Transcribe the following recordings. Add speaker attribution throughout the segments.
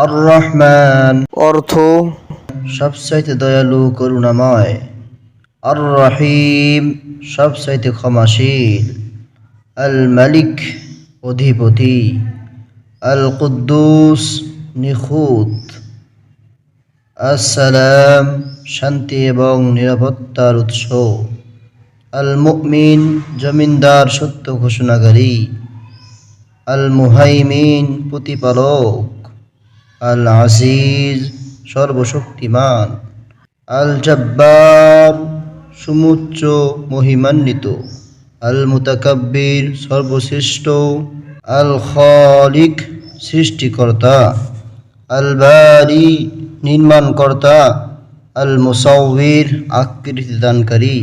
Speaker 1: আর রহমান
Speaker 2: অর্থ?
Speaker 1: সবচাইতে দয়ালু করুণাময়। আর রহিম সবচাইতে ক্ষমাশীল। আল মালিক অধিপতি। আল কুদ্দুস নিখুঁত। আসসালাম শান্তি এবং নিরাপত্তার উৎস। আল মুমিন জমিনদার সত্য ঘোষণাকারী। আল মুহাইমিন প্রতিপালক। আল আজিজ সর্বশক্তিমান আল জব্বার সুমুচ্চ, মহিমান্বিত আল মুতাকাব্বির সর্বশ্রেষ্ঠ আল খালিক সৃষ্টিকর্তা আল বারি নির্মাণকর্তা আল মুসাউবির আকৃতি দানকারী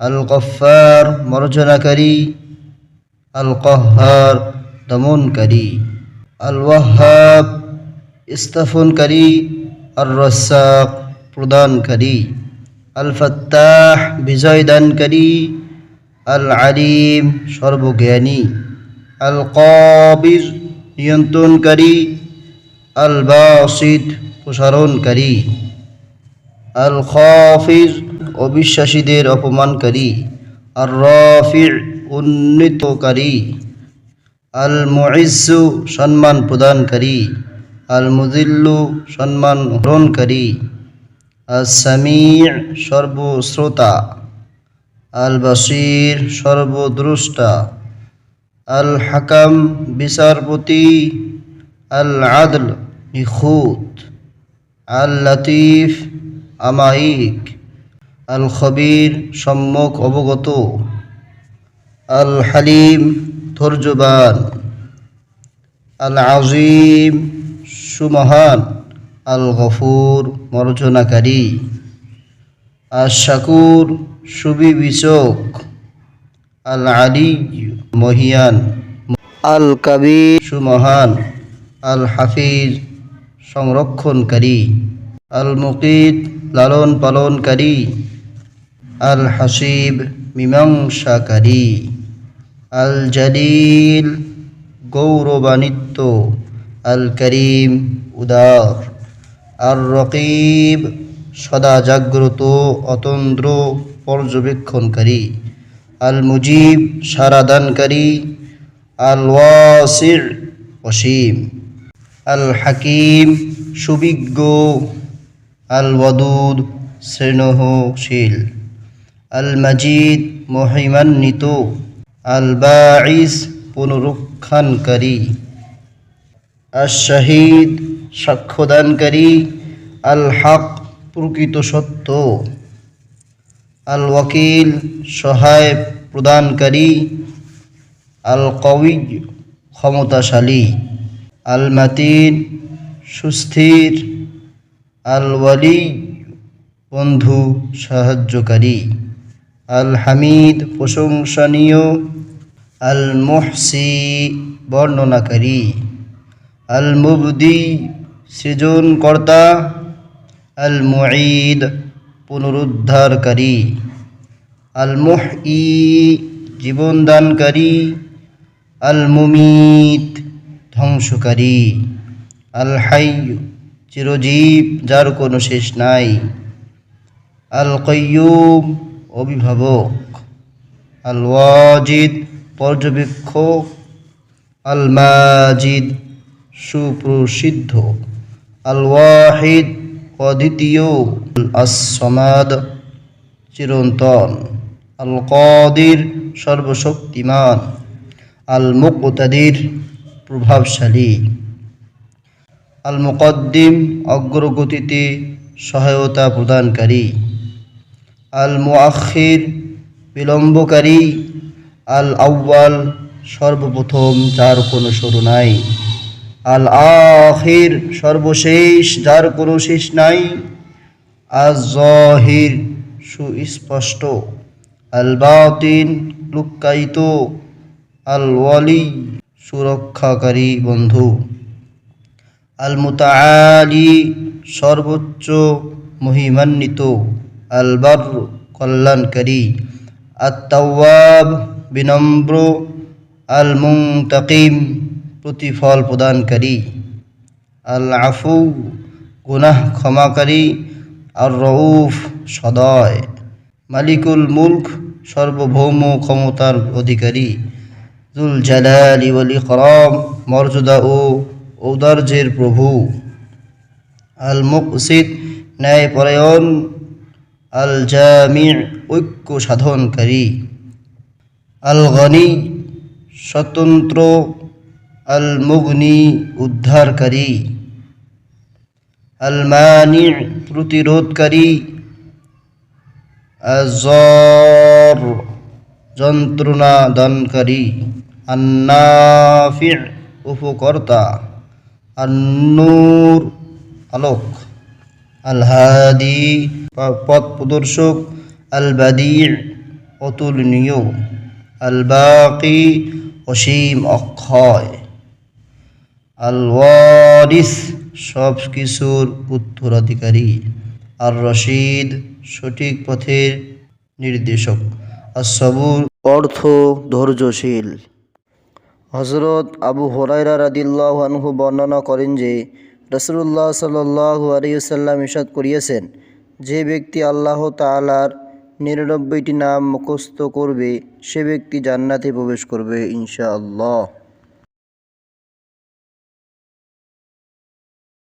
Speaker 1: আল গফার মর্জনাকারী আল কহার দমনকারী আল ওয়াহাব স্থাপনকারী আর রসাক প্রদানকারী আল ফত্তাহ বিজয় দানকারী আল আলিম সর্বজ্ঞানী আল কবির নিয়ন্ত্রণকারী আল বাসিদ প্রসারণকারী আল খাফির অবিশ্বাসীদের অপমানকারী আর রফির উন্নীতকারী আল মুইজ্জু সম্মান প্রদানকারী আল মুজিল্লু সম্মান গ্রহণকারী আল সামি সর্বশ্রোতা আল বাসির সর্বদ্রষ্টা আল হাকাম বিচারপতি আল আদল নিখুত আল লতিফ আমাইক আল খবির সম্মুখ অবগত আল হালিম ধৈর্যবান আল আজিম সুমহান আল গফুর মর্জনাকারী। আল শাকুর সুবিবিচক আল আলী মহিয়ান।
Speaker 2: আল কাবির
Speaker 1: সুমহান আল হাফিজ সংরক্ষণকারী। আল মুকিত লালন পালনকারী আল হাসিব মীমাংসাকারী। আল জালিল গৌরবান্বিত। আল করিম উদার। আর রকিব সদা জাগ্রত, অতন্দ্র, পর্যবেক্ষণকারী। আল মুজিব সারাদানকারী আল ওয়াসির অসীম। আল হাকিম সুবিজ্ঞ। আল ওয়াদুদ স্নেহশীল আল মাজিদ মহিমান্বিত। আল বাঈস পুনরুত্থানকারী। আল শাহিদ সাক্ষ্যদানকারী আল হক প্রকৃত সত্য। আল ওয়াকিল সহায় প্রদানকারী আল কউই ক্ষমতাশালী। আল মাতিন সুস্থির। আল ওয়ালি বন্ধু, সাহায্যকারী। আল হামিদ প্রশংসনীয়। আল মুহসি বর্ণনাকারী। আল মুবদি সৃজনকর্তা আল মুঈদ পুনরুদ্ধারকারী আল মুহই জীবনদানকারী আল মুমিত ধ্বংসকারী। আল হাই চিরজীব, যার কোনো শেষ নাই। আল কয়্যুম অভিভাবক। আল ওয়াজিদ পর্যবেক্ষক। আল মাজিদ সুপ্রসিদ্ধ। আল ওয়াহিদ অদ্বিতীয় আসমাদ চিরন্তন। আল কদির সর্বশক্তিমান। আল মুকতাদির প্রভাবশালী। আল মুকদ্দিম অগ্রগতিতে সহায়তা প্রদানকারী। আল মুআখির বিলম্বকারী। আল আউ্বাল সর্বপ্রথম যার কোনো শুরু নাই। আল আখির সর্বশেষ, যার কোনো শেষ নাই। আজ জহির সুস্পষ্ট। আল বাতিন লুক্কায়িত। আল ওয়ালি সুরক্ষাকারী বন্ধু। আল মুতাআলি সর্বোচ্চ মহিমান্বিত। আল বার কল্যাণকারী। আত্মাওয়াব বিনম্র। আল মুংতাকিম প্রতিফল প্রদানকারী আল আফু গুনাহ ক্ষমাকারী আর রউফ সদয়। মালিকুল মুলক, সর্বভৌম ক্ষমতার অধিকারী। জুল জালালি ওয়াল ইকরাম মর্যাদা ও ঔদার্যের প্রভু। আল মুকসিদ ন্যায়পরায়ণ। আল জামি ঐক্য সাধনকারী। আল গনি স্বতন্ত্র আল মুগনি উদ্ধারকারী। আল মানি প্রতিরোধকারী। আজর যন্ত্রণা দানকারী। আন্নাফি উপকর্তা। আন্নুর আলোক। আল হাদি পথ প্রদর্শক। আল বাদি অতুলনীয়। আল বাকি অসীম অক্ষয়। আল ওয়ারিস সব কিছুর উত্তরাধিকারী। আর রশিদ সঠিক পথের নির্দেশক। আর সবুর
Speaker 2: অর্থ ধৈর্যশীল। হজরত আবু হরাইরা রাদিল্লাহ আনহু বর্ণনা করেন যে রসুল্লাহ সাল্লাহু আলিয়াল্লাম ইসাদ করিয়েছেন, যে ব্যক্তি আল্লাহ তালার নিরানব্বইটি নাম মুখস্থ করবে, সে ব্যক্তি জান্নাতে প্রবেশ করবে ইনশাআল্লাহ।